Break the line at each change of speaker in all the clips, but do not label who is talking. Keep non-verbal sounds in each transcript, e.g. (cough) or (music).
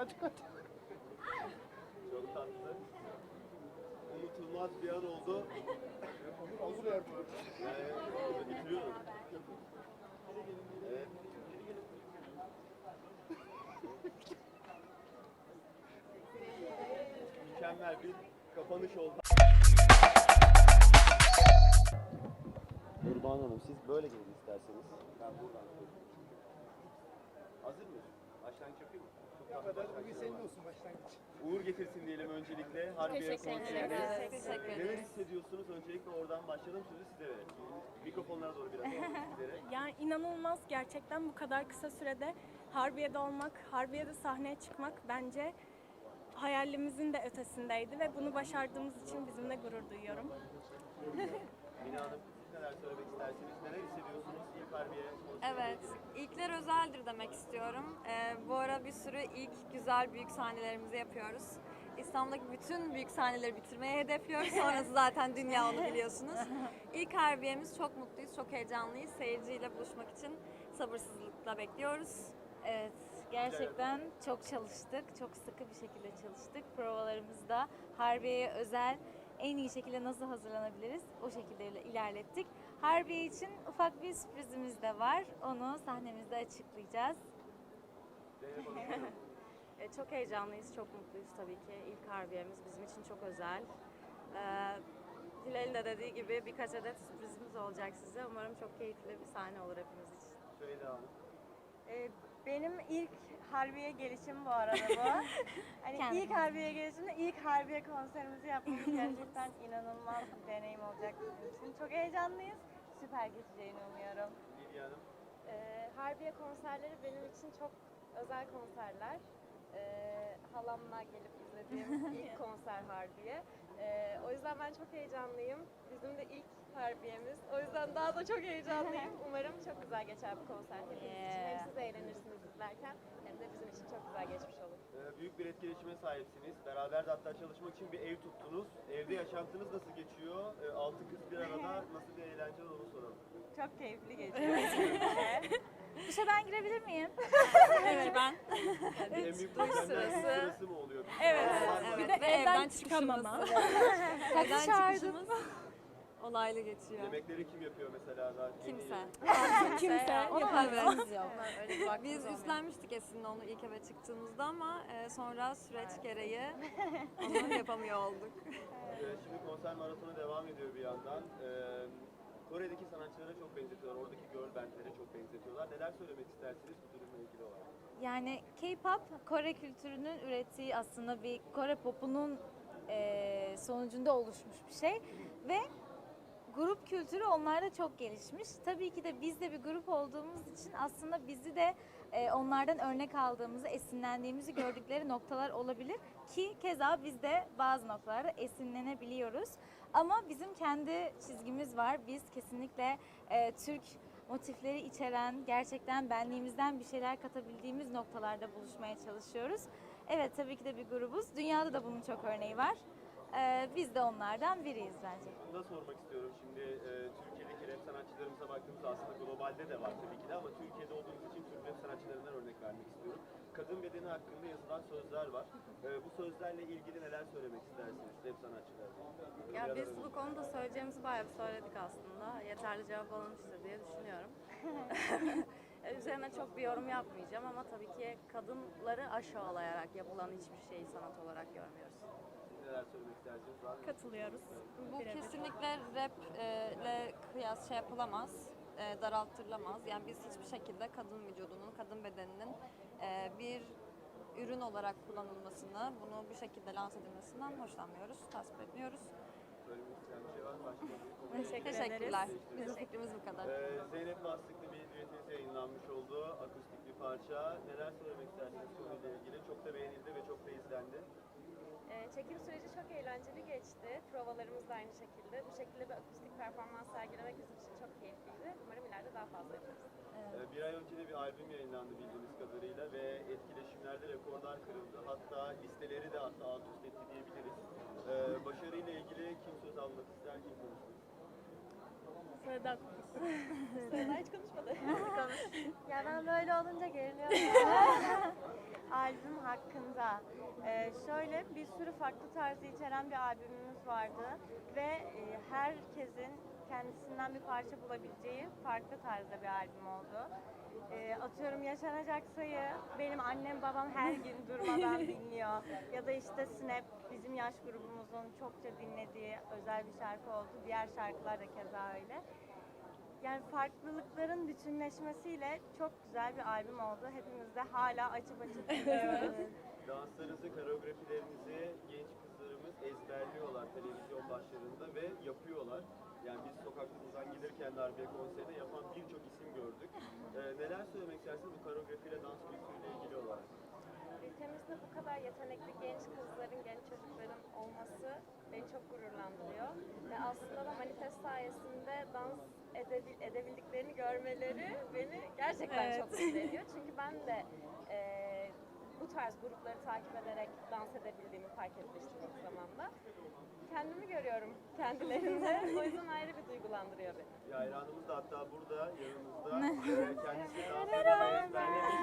kaç kaç.
Çok tatlı. Unutulmaz bir an oldu.
Artık.
Ee, burada bitiriyorum. Evet. Mükemmel bir kapanış oldu. Nurban Hanım siz böyle gelin isterseniz. Ben buradan. Hazır mıyız? Başlangıç yapayım mı? Çok tatlı
Bugün senin olsun başlangıç.
Uğur getirsin diyelim öncelikle. Harbiye
Teşekkür
konserine.
ederiz. Teşekkür
Neler
ederiz.
hissediyorsunuz? Öncelikle oradan başlayalım. Sözü size verelim. Mikrofonlara doğru biraz alalım (laughs) sizlere.
Yani inanılmaz gerçekten bu kadar kısa sürede Harbiye'de olmak, Harbiye'de sahneye çıkmak bence hayalimizin de ötesindeydi ve bunu başardığımız için bizimle gurur duyuyorum. (laughs)
Mina Hanım siz neler söylemek istersiniz? Neler hissediyorsunuz ilk Harbiye konseriyle
Evet, ilkler özeldir demek istiyorum. Ee, bu ara bir sürü ilk güzel büyük sahnelerimizi yapıyoruz. İstanbul'daki bütün büyük sahneleri bitirmeye hedefliyoruz. Sonrası zaten dünya onu biliyorsunuz. İlk harbiyemiz çok mutluyuz, çok heyecanlıyız. Seyirciyle buluşmak için sabırsızlıkla bekliyoruz.
Evet, gerçekten çok çalıştık. Çok sıkı bir şekilde çalıştık. Provalarımızda Harbiye'ye özel en iyi şekilde nasıl hazırlanabiliriz o şekilde ile- ilerlettik. Harbiye için ufak bir sürprizimiz de var. Onu sahnemizde açıklayacağız. (laughs)
E, Çok heyecanlıyız, çok mutluyuz tabii ki. İlk harbiyemiz bizim için çok özel. Ee, Hilal'in de dediği gibi birkaç adet sürprizimiz olacak size. Umarım çok keyifli bir sahne olur hepimiz için.
Söyle Hanım.
Ee, benim ilk Harbiye gelişim bu arada bu. (laughs) hani
Kendiniz.
ilk Harbiye gelişimde ilk Harbiye konserimizi yapmamız gerçekten inanılmaz bir deneyim olacak bizim için. Çok heyecanlıyız. Süper geçeceğini umuyorum.
Ee, Harbiye konserleri benim için çok özel konserler. Ee, halamla gelip izlediğim (laughs) ilk konser Harbiye. Ee, o yüzden ben çok heyecanlıyım. Bizim de ilk Harbiye'miz. O yüzden daha da çok heyecanlıyım. (laughs) Umarım çok güzel geçer bu konser hepimiz için. Hem siz eğlenirsiniz izlerken hem de bizim için çok güzel geçmiş olur.
Ee, büyük bir etkileşime sahipsiniz. Beraber de hatta çalışmak için bir ev tuttunuz. Evde yaşantınız nasıl geçiyor? Ee, altı kız bir arada (laughs) nasıl bir eğlence onu soralım.
Çok keyifli geçiyor.
Duşa ben girebilir miyim? (laughs)
Peki ben.
en büyük
sırası.
sırası mı oluyor?
Evet.
Mı?
Bir
Evet,
de
ve
evden çıkamama.
Evden çıkışımız (laughs) olaylı geçiyor.
Yemekleri kim yapıyor mesela? Daha (laughs)
Kimse.
Kimse
Ona haberimiz yok.
Vaktimiz
Biz üstlenmiştik Esin'le onu ilk eve çıktığımızda ama e, sonra süreç gereği onu yapamıyor olduk.
Ee, şimdi konser maratonu devam ediyor bir yandan. Ee, Kore'deki sanatçılara çok bandlere çok benzetiyorlar. Neler söylemek istersiniz bu durumla ilgili olarak?
Yani K-pop Kore kültürünün ürettiği aslında bir Kore popunun eee, sonucunda oluşmuş bir şey ve grup kültürü onlarda çok gelişmiş. Tabii ki de biz de bir grup olduğumuz için aslında bizi de eee, onlardan örnek aldığımızı, esinlendiğimizi gördükleri noktalar olabilir ki keza biz de bazı noktalarda esinlenebiliyoruz. Ama bizim kendi çizgimiz var. Biz kesinlikle eee, Türk motifleri içeren, gerçekten benliğimizden bir şeyler katabildiğimiz noktalarda buluşmaya çalışıyoruz. Evet tabii ki de bir grubuz. Dünyada da bunun çok örneği var. Ee, biz de onlardan biriyiz bence.
Bunu da sormak istiyorum. Şimdi e, Türkiye'deki rap sanatçılarımıza baktığımızda aslında globalde de var tabii ki de ama Türkiye'de olduğumuz için Türk rap sanatçılarından örnek vermek istiyorum. Kadın bedeni hakkında yazılan sözler var. E, bu sözlerle ilgili neler söylemek istersiniz rap sanatçılarına?
Ya biz bu konuda söyleyeceğimizi bayağı bir söyledik aslında. Yeterli cevap alınmıştır diye düşünüyorum. (laughs) Üzerine çok bir yorum yapmayacağım ama tabii ki kadınları aşağılayarak yapılan hiçbir şeyi sanat olarak görmüyoruz.
Neler söylemek istersiniz?
Katılıyoruz.
Bu kesinlikle rap e, ile kıyas şey yapılamaz, e, daraltırılamaz. Yani biz hiçbir şekilde kadın vücudunun, kadın bedeninin e, bir ürün olarak kullanılmasını, bunu bu şekilde lanse edilmesinden hoşlanmıyoruz, tasvip etmiyoruz.
Söylemek isteyen bir şey var mı? Başka bir konu?
Teşekkür
Teşekkürler. Bizim fikrimiz bu kadar.
Ee, Zeynep Bastıklı bir düetiniz yayınlanmış oldu. Akustik bir parça. Neler söylemek istersiniz konuyla ilgili? Çok da beğenildi ve çok da izlendi.
Ee, çekim süreci çok eğlenceli geçti. Provalarımız da aynı şekilde. Bu şekilde bir akustik performans sergilemek bizim için çok keyifliydi.
Ee, bir ay önce de bir albüm yayınlandı bildiğiniz kadarıyla ve etkileşimlerde rekorlar kırıldı. Hatta listeleri de hatta alt üst etti diyebiliriz. Ee, başarıyla ilgili kim söz almak ister, kim konuşmak ister? (laughs) (laughs)
Hiç konuşmadı. ya ben böyle olunca geriliyorum. (laughs) Albüm hakkında. Ee, şöyle bir sürü farklı tarzı içeren bir albümümüz vardı ve e, herkesin kendisinden bir parça bulabileceği farklı tarzda bir albüm oldu. Ee, atıyorum yaşanacak sayı benim annem babam her gün (laughs) durmadan dinliyor ya da işte Snap bizim yaş grubumuzun çokça dinlediği özel bir şarkı oldu. Diğer şarkılar da keza öyle. Yani farklılıkların bütünleşmesiyle çok güzel bir albüm oldu. Hepimiz de hala açıp açıp (laughs) dinliyoruz.
Danslarınızı, koreografilerinizi televizyon başlarında ve yapıyorlar. Yani biz sokaklarımızdan gelirken Darbe konserine yapan birçok isim gördük. Ee, neler söylemek istersiniz bu koreografiyle dans kültürüyle ilgili olarak?
Ülkemizde bu kadar yetenekli genç kızların, genç çocukların olması beni çok gururlandırıyor. Ve aslında da manifest sayesinde dans edebil- edebildiklerini görmeleri beni gerçekten
Evet.
çok mutlu ediyor. Çünkü ben de eee, bu tarz grupları takip ederek dans edebildiğimi fark etmiştim ilk zamanda. Kendimi görüyorum kendilerinde. (laughs) O yüzden ayrı bir duygulandırıyor beni.
Yayra Hanım'ız da hatta burada yanımızda. Ee, kendisi dans ezberlemiş.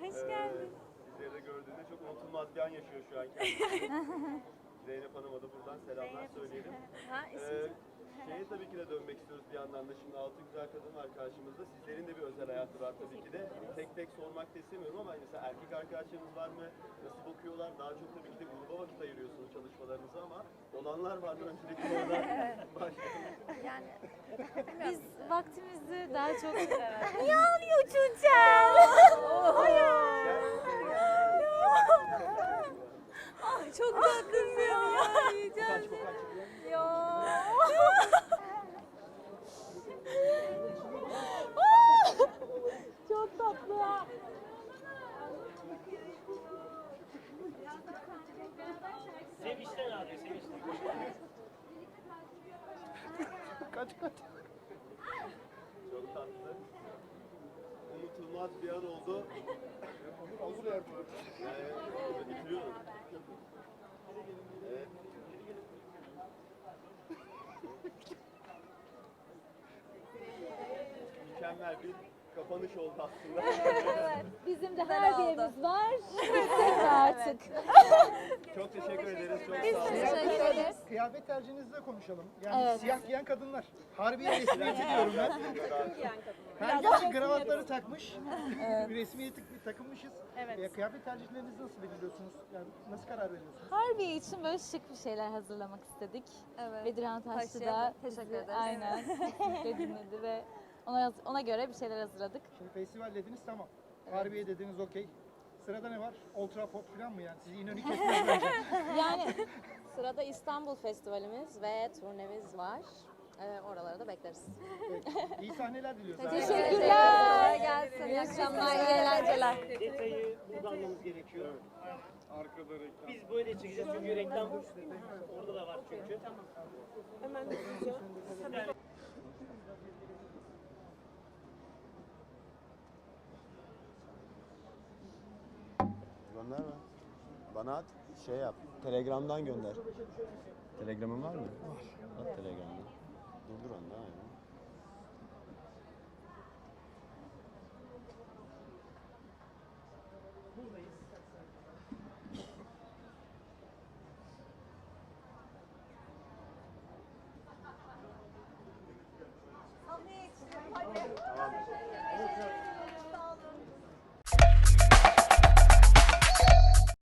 Hoş
Ee,
geldin.
Sizleri de gördüğünde çok unutulmaz bir an yaşıyor şu an kendisi. (laughs) Zeynep Hanım'a da buradan selamlar söyleyelim.
Ha,
Ee, şeye tabii ki de dönmek istiyoruz bir yandan da şimdi altı güzel kadın var karşımızda. Sizlerin de bir özel hayatı var tabii ki de. Tek tek sormak da istemiyorum ama mesela erkek arkadaşlarınız var mı? Nasıl bakıyorlar? Daha çok tabii ki de gruba vakit ayırıyorsunuz çalışmalarınıza ama olanlar var mı? Öncelikle oradan (laughs) başlayalım.
Yani
Biz vaktimizi daha çok... (laughs) Niye ağlıyor Tuncel? (laughs) Ay çok tatlısın ya.
Kaç kaç.
Ya. Çok tatlı.
Sevinçten abi, sevinçten.
Kaç kaç.
Çok tatlı. Unutulmaz bir an oldu.
Onur hazır yapıyor.
Ee, bitiriyorum. Evet. Mükemmel bir kapanış oldu aslında.
Bizim de
Güzel
harbiyemiz var. (laughs) Bitsin artık.
Çok teşekkür ederiz. Çok
Biz
sağ olun.
teşekkür ederiz.
Kıyafet tercihinizde konuşalım. Yani
Evet.
siyah giyen kadınlar. Harbiye resmiyeti diyorum ben. Herkes kravatları takmış. bir resmiyeti bir takılmışız.
Evet.
E, kıyafet tercihlerinizi nasıl belirliyorsunuz? Yani nasıl karar veriyorsunuz?
Harbiye için böyle şık bir şeyler hazırlamak istedik.
evet.
Bedirhan Taşçı da
teşekkür ederiz.
aynen kesinlikle dinledi ve ona, ona göre bir şeyler hazırladık.
Şimdi festival dediniz tamam. Harbiye dediniz okey. Sırada ne var? Ultra pop falan mı yani? Sizi İnönü kesmez bence. (laughs)
Yani
Sırada İstanbul Festivalimiz ve turnemiz var. Ee, oraları da bekleriz.
Peki. İyi sahneler diliyoruz.
teşekkürler.
gelsin. İyi akşamlar, iyi eğlenceler.
Detayı kullanmamız gerekiyor. Biz böyle çekeceğiz çünkü reklam orada da var çünkü.
Mi? Bana at. Şey yap. Telegram'dan gönder. Telegram'ın var mı? Var. At Telegram'dan. Durdur onu da aynen.